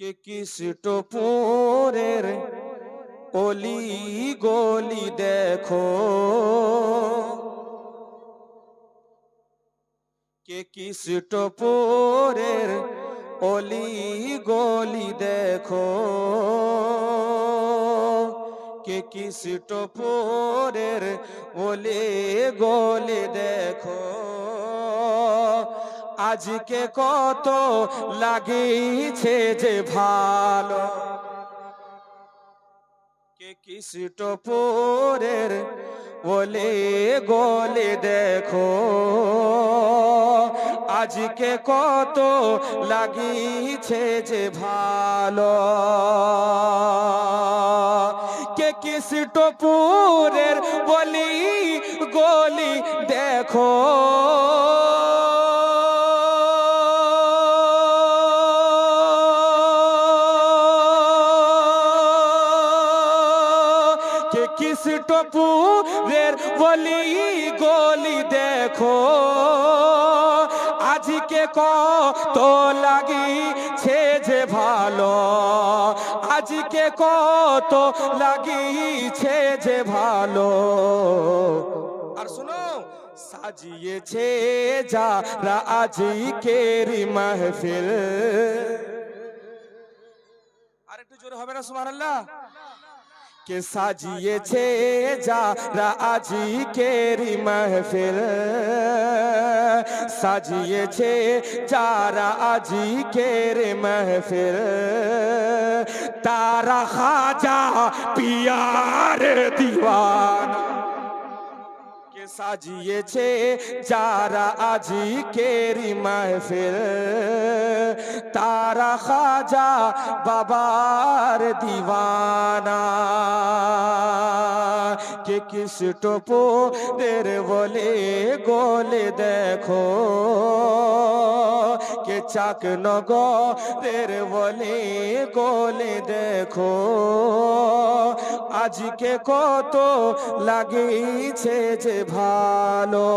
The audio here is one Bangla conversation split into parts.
কে কৃষ্টপুরের অলি গলি দেখো? কে কৃষ্টপুরের অলি গলি দেখো? কে কৃষ্টপুরের অলি গলি দেখো? আজকে কত লাগিছে যে ভালো। কে কৃষ্টপুরের বলে গলে দেখো। আজকে কত লাগিছে যে ভালো। কে কৃষ্টপুরের বলি গলি দেখো। কে কৃষ্টপুরের বলি গলি দেখো আজকে কত লাগিছে যে ভালো আজকে কত লাগিছে যে ভালো আর শুনো সাজিয়েছে যারা আজকের মাহফিল আর একটু জোরে হবে না সুবহানাল্লাহ কে সাজিয়েছে যারা আজিকের মাহফিল সাজিয়েছে যারা আজিকের মাহফিল তারা খাজা পিয়ার দিওয়ানা সাজিয়েছে যারা আজিকের মাহফিল। তারা খাজা বাবার দিওয়ানা। কে কৃষ্টপোদের বলে গোলে দেখো। চাক নগরের বলে কোলে দেখো। আজকে কত লাগিছে যে ভালো।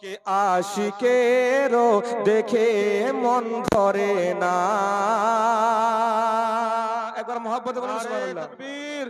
কে আশিকেরও দেখে মন ধরে না। একবার মহাব্বত বলুন সুবহানাল্লাহ। তাকবীর